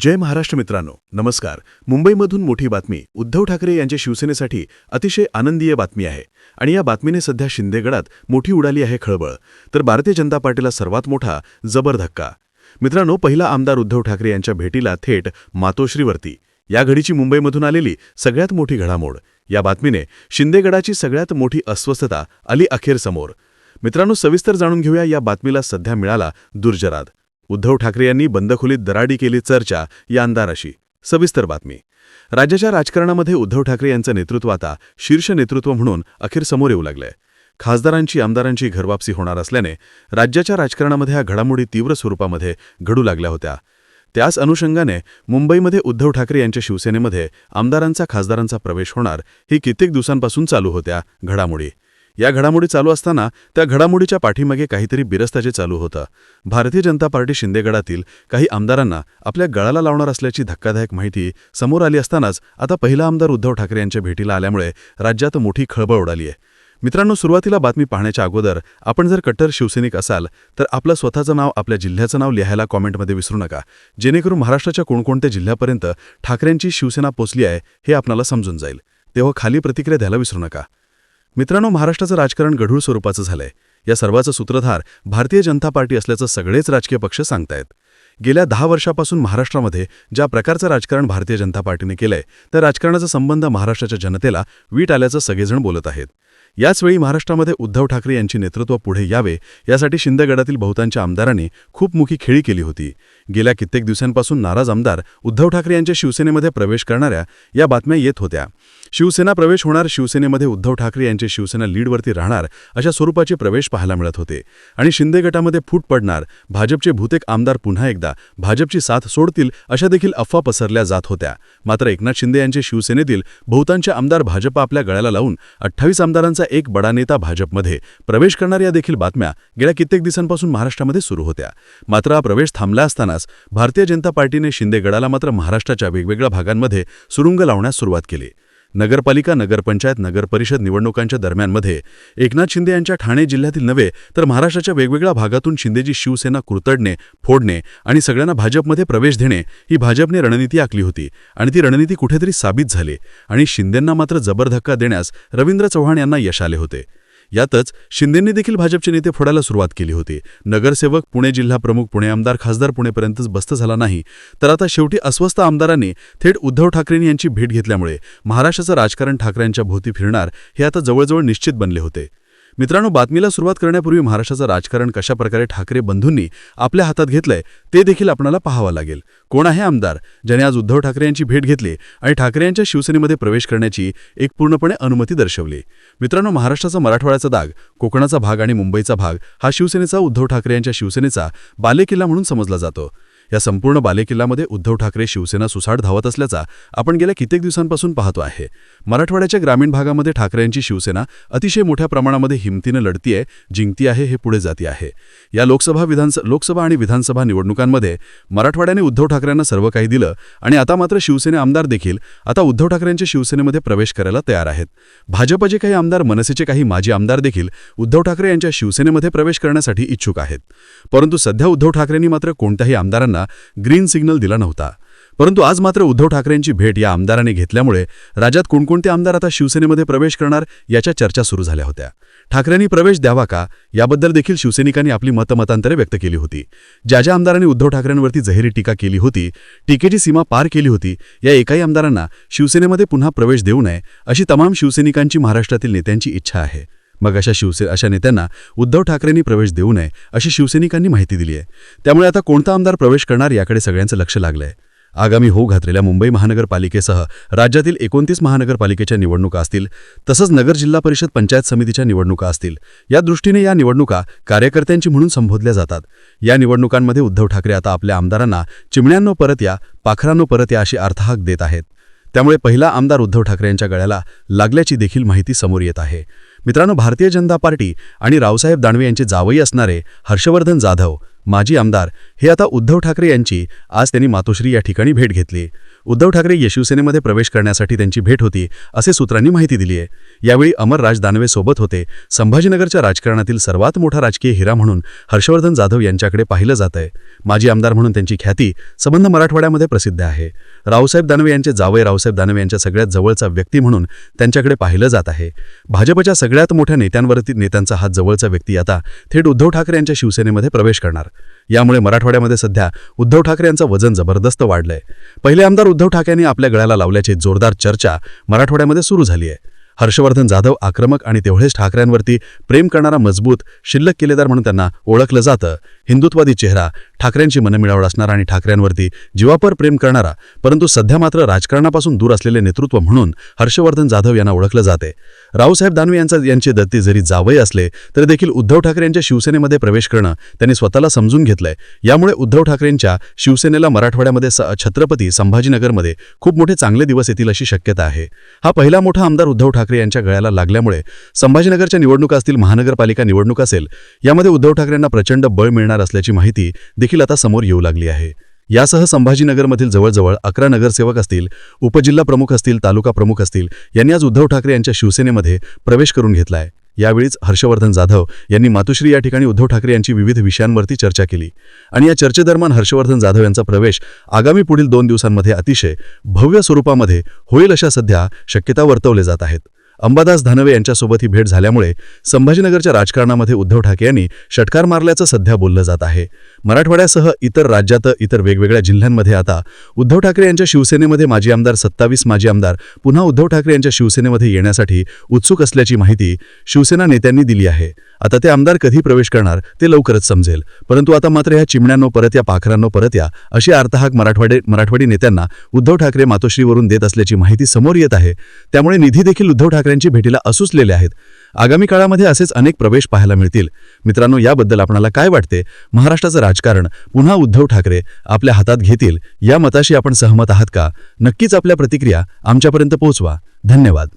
जय महाराष्ट्र मित्रांनो नमस्कार. मुंबईमधून मोठी बातमी उद्धव ठाकरे यांच्या शिवसेनेसाठी अतिशय आनंदीय बातमी आहे. आणि या बातमीने सध्या शिंदेगडात मोठी उडाली आहे खळबळ. तर भारतीय जनता पार्टीला सर्वात मोठा जबर धक्का. मित्रांनो पहिला आमदार उद्धव ठाकरे यांच्या भेटीला थेट मातोश्रीवरती. या घडीची मुंबईमधून आलेली सगळ्यात मोठी घडामोड. या बातमीने शिंदेगडाची सगळ्यात मोठी अस्वस्थता आली अखेर समोर. मित्रांनो सविस्तर जाणून घेऊया या बातमीला सध्या मिळाला दुर्जराद उद्धव ठाकरे यांनी बंदखोलीत दराडी केली चर्चा या अंधाराशी सविस्तर बातमी. राज्याच्या राजकारणामध्ये उद्धव ठाकरे यांचं नेतृत्व आता शीर्ष नेतृत्व म्हणून अखेर समोर येऊ लागलंय. खासदारांची आमदारांची घरवापसी होणार असल्याने राज्याच्या राजकारणामध्ये ह्या घडामोडी तीव्र स्वरूपामध्ये घडू लागल्या होत्या. त्याच अनुषंगाने मुंबईमध्ये उद्धव ठाकरे यांच्या शिवसेनेमध्ये आमदारांचा खासदारांचा प्रवेश होणार ही कित्येक दिवसांपासून चालू होत्या घडामोडी. या घडामोडी चालू असताना त्या घडामोडीच्या पाठीमागे काहीतरी बिरस्ताचे चालू होतं. भारतीय जनता पार्टी शिंदेगडातील काही आमदारांना आपल्या गळाला लावणार असल्याची धक्कादायक माहिती समोर आली असतानाच आता पहिला आमदार उद्धव ठाकरे यांच्या भेटीला आल्यामुळे राज्यात मोठी खळबळ उडाली आहे. मित्रांनो सुरुवातीला बातमी पाहण्याच्या अगोदर आपण जर कट्टर शिवसैनिक असाल तर आपलं स्वतःचं नाव आपल्या जिल्ह्याचं नाव लिहायला कॉमेंटमध्ये विसरू नका. जेणेकरून महाराष्ट्राच्या कोणकोणत्या जिल्ह्यापर्यंत ठाकरेंची शिवसेना पोचली आहे हे आपल्याला समजून जाईल. तेव्हा खाली प्रतिक्रिया द्यायला विसरू नका. मित्रांनो महाराष्ट्राचं राजकारण गढूळ स्वरूपाचं झालंय. या सर्वाचं सूत्रधार भारतीय जनता पार्टी असल्याचं सगळेच राजकीय पक्ष सांगतायत. गेल्या दहा वर्षापासून महाराष्ट्रामध्ये ज्या प्रकारचं राजकारण भारतीय जनता पार्टीने केलंय त्या राजकारणाचा संबंध महाराष्ट्राच्या जनतेला वीट आल्याचं सगळेजण बोलत आहेत. याचवेळी महाराष्ट्रामध्ये उद्धव ठाकरे यांची नेतृत्व पुढे यावे यासाठी शिंदेगडातील बहुतांच्या आमदारांनी खूप मुखी खेळी केली होती. गेल्या कित्येक दिवसांपासून नाराज आमदार उद्धव ठाकरे यांच्या शिवसेनेमध्ये प्रवेश करणाऱ्या या बातम्या येत होत्या. शिवसेना प्रवेश होणार शिवसेनेमध्ये उद्धव ठाकरे यांचे शिवसेना लीडवरती राहणार अशा स्वरूपाचे प्रवेश पाहायला मिळत होते. आणि शिंदे गटामध्ये फूट पडणार भाजपचे भूतेक आमदार पुन्हा एकदा भाजपची साथ सोडतील अशा देखील अफवा पसरल्या जात होत्या. मात्र एकनाथ शिंदे यांचे शिवसेनेतील बहुतांचे आमदार भाजप आपल्या गळ्याला लावून अठ्ठावीस आमदारांचा एक बडा नेता भाजपमध्ये प्रवेश करणाऱ्या देखील बातम्या गेल्या कित्येक दिवसांपासून महाराष्ट्रामध्ये सुरू होत्या. मात्र हा प्रवेश थांबला असतानाच भारतीय जनता पार्टीने शिंदे गडाला मात्र महाराष्ट्राच्या वेगवेगळ्या भागांमध्ये सुरुंग लावण्यास सुरुवात केली. नगरपालिका नगरपंचायत नगरपरिषद निवडणुकांच्या दरम्यानमध्ये एकनाथ शिंदे यांच्या ठाणे जिल्ह्यातील नव्हे तर महाराष्ट्राच्या वेगवेगळ्या भागातून शिंदेची शिवसेना कुरतडणे फोडणे आणि सगळ्यांना भाजपमध्ये प्रवेश देणे ही भाजपने रणनीती आखली होती आणि ती रणनीती कुठेतरी साबित झाली आणि शिंदेंना मात्र जबर धक्का देण्यास रवींद्र चव्हाण यांना यश आले होते. यातच शिंदेंनी देखील भाजपचे नेते फोडायला सुरुवात केली होती. नगरसेवक पुणे जिल्हा प्रमुख पुणे आमदार खासदार पुणेपर्यंतच बस्त झाला नाही. तर आता शेवटी अस्वस्थ आमदारांनी थेट उद्धव ठाकरेंनी यांची भेट घेतल्यामुळे महाराष्ट्राचं राजकारण ठाकरेंच्या भोवती फिरणार हे आता जवळजवळ निश्चित बनले होते. मित्रांनो बातमीला सुरुवात करण्यापूर्वी महाराष्ट्राचं राजकारण कशा प्रकारे ठाकरे बंधूंनी आपल्या हातात घेतलंय ते देखील आपणाला पाहावं लागेल. कोण आहे आमदार? ज्याने आज उद्धव ठाकरे यांची भेट घेतली आणि ठाकरे यांच्या शिवसेनेमध्ये प्रवेश करण्याची एक पूर्णपणे अनुमती दर्शवली. मित्रांनो महाराष्ट्राचा मराठवाड्याचा दाग कोकणाचा भाग आणि मुंबईचा भाग हा शिवसेनेचा उद्धव ठाकरे यांच्या शिवसेनेचा बालेकिल्ला म्हणून समजला जातो. या संपूर्ण बालेकिल्ल्यामध्ये उद्धव ठाकरे शिवसेना सुसाट धावत असल्याचा आपण गेल्या कित्येक दिवसांपासून पाहतो आहे. मराठवाड्याच्या ग्रामीण भागामध्ये ठाकरेंची शिवसेना अतिशय मोठ्या प्रमाणामध्ये हिमतीनं लढतीये जिंकती आहे हे पुढे जाती आहे. या लोकसभा विधानस लोकसभा आणि विधानसभा निवडणुकांमध्ये मराठवाड्याने उद्धव ठाकरेंना सर्व काही दिलं आणि आता मात्र शिवसेने आमदार देखील आता उद्धव ठाकरेंच्या शिवसेनेमध्ये प्रवेश करायला तयार आहेत. भाजपचे काही आमदार मनसेचे काही माजी आमदार देखील उद्धव ठाकरे यांच्या शिवसेनेमध्ये प्रवेश करण्यासाठी इच्छुक आहेत. परंतु सध्या उद्धव ठाकरेंनी मात्र कोणत्याही आमदारांना ग्रीन सिग्नल दिला नव्हता. परंतु आज मात्र उद्धव ठाकरेंची भेट या आमदाराने घेतल्यामुळे राज्यात कोणकोणते आमदार आता शिवसेनेमध्ये प्रवेश करणार याच्या चर्चा सुरू झाल्या होत्या. ठाकरेंनी प्रवेश द्यावा का? याबद्दल देखील शिवसैनिकांनी आपली मतमतांतरे व्यक्त केली होती. ज्या ज्या आमदारांनी उद्धव ठाकरेंवरती जहेरी टीका केली होती टीकेची सीमा पार केली होती या एकाही आमदारांना शिवसेनेमध्ये पुन्हा प्रवेश देऊ नये अशी तमाम शिवसैनिकांची महाराष्ट्रातील नेत्यांची इच्छा आहे. मग अशा शिवसे अशा नेत्यांना उद्धव ठाकरेंनी प्रवेश देऊ नये अशी शिवसैनिकांनी माहिती दिली आहे. त्यामुळे आता कोणता आमदार प्रवेश करणार याकडे सगळ्यांचं लक्ष लागलंय. आगामी होऊ घातलेल्या मुंबई महानगरपालिकेसह राज्यातील एकोणतीस महानगरपालिकेच्या निवडणुका असतील तसंच नगर जिल्हा परिषद पंचायत समितीच्या निवडणुका असतील. या दृष्टीने या निवडणुका कार्यकर्त्यांची म्हणून संबोधल्या जातात. या निवडणुकांमध्ये उद्धव ठाकरे आता आपल्या आमदारांना चिमण्यांनो परत या पाखरांनो परत या अशी अर्थहाक देत आहेत. त्यामुळे पहिला आमदार उद्धव ठाकरे यांच्या गळ्याला लागल्याची देखील माहिती समोर येत आहे. मित्रांनो भारतीय जनता पार्टी आणि रावसाहेब दानवे यांचे जावई असणारे हर्षवर्धन जाधव माजी आमदार हे आता उद्धव ठाकरे यांची आज त्यांनी मातोश्री या ठिकाणी भेट घेतली. उद्धव ठाकरे या शिवसेनेमध्ये प्रवेश करण्यासाठी त्यांची भेट होती असे सूत्रांनी माहिती दिली आहे. यावेळी अमरराज दानवे सोबत होते. संभाजीनगरच्या राजकारणातील सर्वात मोठा राजकीय हिरा म्हणून हर्षवर्धन जाधव यांच्याकडे पाहिलं जात आहे. माजी आमदार म्हणून त्यांची ख्याती संबंध मराठवाड्यामध्ये प्रसिद्ध आहे. रावसाहेब दानवे यांचे जावई रावसाहेब दानवे यांच्या सगळ्यात जवळचा व्यक्ती म्हणून त्यांच्याकडे पाहिलं जात आहे. भाजपच्या सगळ्यात मोठ्या नेत्यांवरती नेत्यांचा हात जवळचा व्यक्ती आता थेट उद्धव ठाकरे यांच्या शिवसेनेमध्ये प्रवेश करणार. यामुळे मराठवाड्यामध्ये सध्या उद्धव ठाकरे यांचं वजन जबरदस्त वाढलंय. पहिले आमदार उद्धव ठाकरेंनी आपल्या गळ्याला लावल्याची जोरदार चर्चा मराठवाड्यामध्ये सुरू झाली आहे. हर्षवर्धन जाधव आक्रमक आणि तेवढेच ठाकरेंवरती प्रेम करणारा मजबूत शिल्लक केलेदार म्हणून त्यांना ओळखलं जातं. हिंदुत्वादी चेहरा ठाकरेंची मनमिळावड असणारा आणि ठाकरेंवरती जीवापर प्रेम करणारा परंतु सध्या मात्र राजकारणापासून दूर असलेले नेतृत्व म्हणून हर्षवर्धन जाधव यांना ओळखलं जाते. रावसाहेब दानवे यांचा यांचे दत्ती जरी जावई असले तरी देखील उद्धव ठाकरे यांच्या शिवसेनेमध्ये प्रवेश करणं त्यांनी स्वतःला समजून घेतलंय. यामुळे उद्धव ठाकरेंच्या शिवसेनेला मराठवाड्यामध्ये स छत्रपती संभाजीनगरमध्ये खूप मोठे चांगले दिवस येतील अशी शक्यता आहे. हा पहिला मोठा आमदार उद्धव ठाकरे यांच्या गळ्याला लागल्यामुळे संभाजीनगरच्या निवडणुका असतील महानगरपालिका निवडणूक असेल यामध्ये उद्धव ठाकरेंना प्रचंड बळ मिळणार असल्याची माहिती देखील आता समोर येऊ लागली आहे. यासह संभाजीनगरमधील जवळजवळ अकरा नगरसेवक असतील उपजिल्हा प्रमुख असतील तालुका प्रमुख असतील यांनी आज उद्धव ठाकरे यांच्या शिवसेनेमध्ये प्रवेश करून घेतलाय. यावेळीच हर्षवर्धन जाधव यांनी मातुश्री या ठिकाणी उद्धव ठाकरे यांची विविध विषयांवरती चर्चा केली. आणि या चर्चेदरम्यान हर्षवर्धन जाधव यांचा प्रवेश आगामी पुढील दोन दिवसांमध्ये अतिशय भव्य स्वरूपामध्ये होईल अशा सध्या शक्यता वर्तवले जात आहेत. अंबादास धानवे यांच्यासोबत ही भेट झाल्यामुळे संभाजीनगरच्या राजकारणामध्ये उद्धव ठाकरे यांनी षटकार मारल्याचं सध्या बोललं जात आहे. मराठवाड्यासह इतर राज्यात इतर वेगवेगळ्या जिल्ह्यांमध्ये आता उद्धव ठाकरे यांच्या शिवसेनेमध्ये माजी आमदार सत्तावीस माजी आमदार पुन्हा उद्धव ठाकरे यांच्या शिवसेनेमध्ये येण्यासाठी उत्सुक असल्याची माहिती शिवसेना नेत्यांनी दिली आहे. आता ते आमदार कधी प्रवेश करणार ते लवकरच समजेल. परंतु आता मात्र ह्या चिमण्यांनो परत या पाखरांनो परत या अशी अर्थहाक मराठवाडे मराठवाडी नेत्यांना उद्धव ठाकरे मातोश्रीवरून देत असल्याची माहिती समोर येत आहे. त्यामुळे निधी देखील उद्धव ठाकरे ठाकरेंची भेटीला असूसलेले आहेत. आगामी काळामध्ये असेच अनेक प्रवेश पाहायला मिळतील. मित्रांनो याबद्दल आपणाला काय वाटते? महाराष्ट्राचं राजकारण पुन्हा उद्धव ठाकरे आपल्या हातात घेतील या मताशी आपण सहमत आहात का? नक्कीच आपल्या प्रतिक्रिया आमच्यापर्यंत पोहोचवा. धन्यवाद.